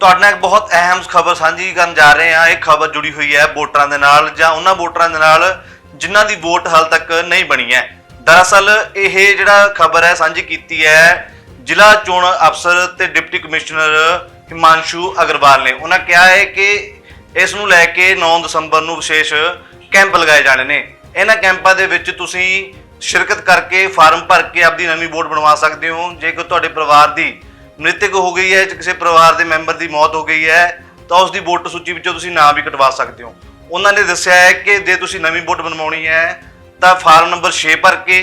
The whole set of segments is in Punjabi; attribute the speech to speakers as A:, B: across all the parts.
A: ਤੁਹਾਡੇ ਨਾਲ ਇੱਕ ਬਹੁਤ ਅਹਿਮ ਖਬਰ ਸਾਂਝੀ ਕਰਨ ਜਾ ਰਹੇ ਹਾਂ। ਇਹ ਖਬਰ ਜੁੜੀ ਹੋਈ ਹੈ ਵੋਟਰਾਂ ਦੇ ਨਾਲ ਜਾਂ ਉਹਨਾਂ ਵੋਟਰਾਂ ਦੇ ਨਾਲ ਜਿਨ੍ਹਾਂ ਦੀ ਵੋਟ ਹਾਲ ਤੱਕ ਨਹੀਂ ਬਣੀ ਹੈ। ਦਰਅਸਲ ਇਹ ਜਿਹੜਾ ਖਬਰ ਹੈ ਸਾਂਝੀ ਕੀਤੀ ਹੈ ਜ਼ਿਲ੍ਹਾ ਚੋਣ ਅਫਸਰ ਤੇ ਡਿਪਟੀ ਕਮਿਸ਼ਨਰ ਹਿਮਾਂਸ਼ੂ ਅਗਰਵਾਲ ਨੇ। ਉਹਨਾਂ ਕਿਹਾ ਹੈ ਕਿ ਇਸ ਨੂੰ ਲੈ ਕੇ 9 ਦਸੰਬਰ ਨੂੰ ਵਿਸ਼ੇਸ਼ ਕੈਂਪ ਲਗਾਏ ਜਾਣੇ ਨੇ। ਇਹਨਾਂ ਕੈਂਪਾਂ ਦੇ ਵਿੱਚ ਤੁਸੀਂ ਸ਼ਿਰਕਤ ਕਰਕੇ ਫਾਰਮ ਭਰ ਕੇ ਆਪਦੀ ਨਵੀਂ ਵੋਟ ਬਣਵਾ ਸਕਦੇ ਹੋ। ਜੇਕਰ ਤੁਹਾਡੇ ਪਰਿਵਾਰ ਦੀ ਮ੍ਰਿਤਕ ਹੋ ਗਈ ਹੈ ਜਾਂ ਕਿਸੇ ਪਰਿਵਾਰ ਦੇ ਮੈਂਬਰ ਦੀ ਮੌਤ ਹੋ ਗਈ ਹੈ, ਤਾਂ ਉਸ ਦੀ ਵੋਟਰ ਸੂਚੀ ਵਿੱਚੋਂ ਤੁਸੀਂ ਨਾਮ ਵੀ ਕਟਵਾ ਸਕਦੇ ਹੋ। ਉਹਨਾਂ ਨੇ ਦੱਸਿਆ ਹੈ ਕਿ ਜੇ ਤੁਸੀਂ ਨਵੀਂ ਵੋਟ ਬਣਵਾਉਣੀ ਹੈ, ਤਾਂ ਫਾਰਮ ਨੰਬਰ 6 ਭਰ ਕੇ,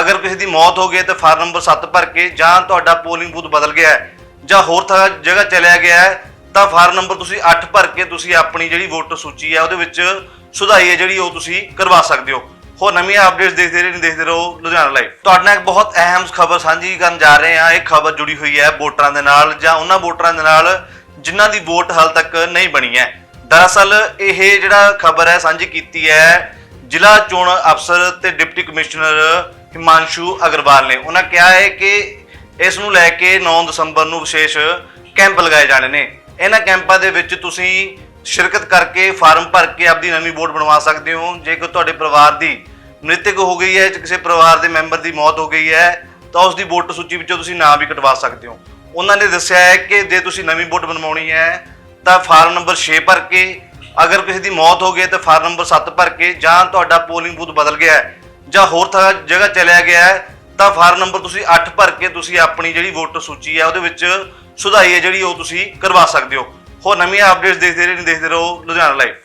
A: ਅਗਰ ਕਿਸੇ ਦੀ ਮੌਤ ਹੋ ਗਈ ਤਾਂ ਫਾਰਮ ਨੰਬਰ 7 ਭਰ ਕੇ, ਜਾਂ ਤੁਹਾਡਾ ਪੋਲਿੰਗ ਬੂਥ ਬਦਲ ਗਿਆ ਹੈ, ਜਾਂ ਹੋਰ ਥਾਂ ਜਗ੍ਹਾ ਚਲਿਆ ਗਿਆ ਹੈ, ਤਾਂ ਫਾਰਮ ਨੰਬਰ ਤੁਸੀਂ 8 ਭਰ ਕੇ ਤੁਸੀਂ ਆਪਣੀ ਜਿਹੜੀ ਵੋਟਰ ਸੂਚੀ ਹੈ, ਉਹਦੇ ਵਿੱਚ ਸੁਧਾਈ ਹੈ ਜਿਹੜੀ ਉਹ ਤੁਸੀਂ ਕਰਵਾ ਸਕਦੇ ਹੋ। ਹੋਰ ਨਵੀਆਂ ਅਪਡੇਟਸ ਦੇਖਦੇ ਰਹੇ ਨਹੀਂ ਦੇਖਦੇ ਰਹੋ ਲੁਧਿਆਣਾ ਲਾਈਵ ਤੁਹਾਡੇ ਨਾਲ ਇੱਕ ਬਹੁਤ ਅਹਿਮ ਖਬਰ ਸਾਂਝੀ ਕਰਨ ਜਾ ਰਹੇ ਹਾਂ। ਇਹ ਖਬਰ ਜੁੜੀ ਹੋਈ ਹੈ ਵੋਟਰਾਂ ਦੇ ਨਾਲ ਜਾਂ ਉਹਨਾਂ ਵੋਟਰਾਂ ਦੇ ਨਾਲ ਜਿਨ੍ਹਾਂ ਦੀ ਵੋਟ ਹਾਲ ਤੱਕ ਨਹੀਂ ਬਣੀ ਹੈ। ਦਰਅਸਲ ਇਹ ਜਿਹੜਾ ਖਬਰ ਹੈ ਸਾਂਝੀ ਕੀਤੀ ਹੈ ਜ਼ਿਲ੍ਹਾ ਚੋਣ ਅਫਸਰ ਤੇ ਡਿਪਟੀ ਕਮਿਸ਼ਨਰ ਹਿਮਾਂਸ਼ੂ ਅਗਰਵਾਲ ਨੇ। ਉਹਨਾਂ ਕਿਹਾ ਹੈ ਕਿ ਇਸ ਨੂੰ ਲੈ ਕੇ 9 ਦਸੰਬਰ ਨੂੰ ਵਿਸ਼ੇਸ਼ ਕੈਂਪ ਲਗਾਏ ਜਾਣੇ ਨੇ। ਇਹਨਾਂ ਕੈਂਪਾਂ ਦੇ ਵਿੱਚ ਤੁਸੀਂ ਸ਼ਿਰਕਤ ਕਰਕੇ ਫਾਰਮ ਭਰ ਕੇ ਆਪਣੀ ਨਵੀਂ ਵੋਟ ਬਣਵਾ ਸਕਦੇ ਹੋ। ਜੇਕਰ ਤੁਹਾਡੇ ਪਰਿਵਾਰ ਦੀ ਮ੍ਰਿਤਕ ਹੋ ਗਈ ਹੈ ਜਾਂ ਕਿਸੇ ਪਰਿਵਾਰ ਦੇ ਮੈਂਬਰ ਦੀ ਮੌਤ ਹੋ ਗਈ ਹੈ, ਤਾਂ ਉਸ ਦੀ ਵੋਟਰ ਸੂਚੀ ਵਿੱਚੋਂ ਤੁਸੀਂ ਨਾਮ ਵੀ ਕਟਵਾ ਸਕਦੇ ਹੋ। ਉਹਨਾਂ ਨੇ ਦੱਸਿਆ ਹੈ ਕਿ ਜੇ ਤੁਸੀਂ ਨਵੀਂ ਵੋਟ ਬਣਵਾਉਣੀ ਹੈ, ਤਾਂ ਫਾਰਮ ਨੰਬਰ 6 ਭਰ ਕੇ, ਅਗਰ ਕਿਸੇ ਦੀ ਮੌਤ ਹੋ ਗਈ ਤਾਂ ਫਾਰਮ ਨੰਬਰ 7 ਭਰ ਕੇ, ਜਾਂ ਤੁਹਾਡਾ ਪੋਲਿੰਗ ਬੂਥ ਬਦਲ ਗਿਆ ਹੈ, ਜਾਂ ਹੋਰ ਥਾਂ ਜਗ੍ਹਾ ਚਲਿਆ ਗਿਆ ਹੈ, ਤਾਂ ਫਾਰਮ ਨੰਬਰ ਤੁਸੀਂ 8 ਭਰ ਕੇ ਤੁਸੀਂ ਆਪਣੀ ਜਿਹੜੀ ਵੋਟਰ ਸੂਚੀ ਹੈ, ਉਹਦੇ ਵਿੱਚ ਸੁਧਾਈ ਹੈ ਜਿਹੜੀ ਉਹ ਤੁਸੀਂ ਕਰਵਾ ਸਕਦੇ ਹੋ। ਹੋਰ ਨਵੀਆਂ ਅਪਡੇਟਸ ਦੇਖਦੇ ਰਹੇ ਦੇਖਦੇ ਰਹੋ, ਲੁਧਿਆਣਾ ਲਾਈਵ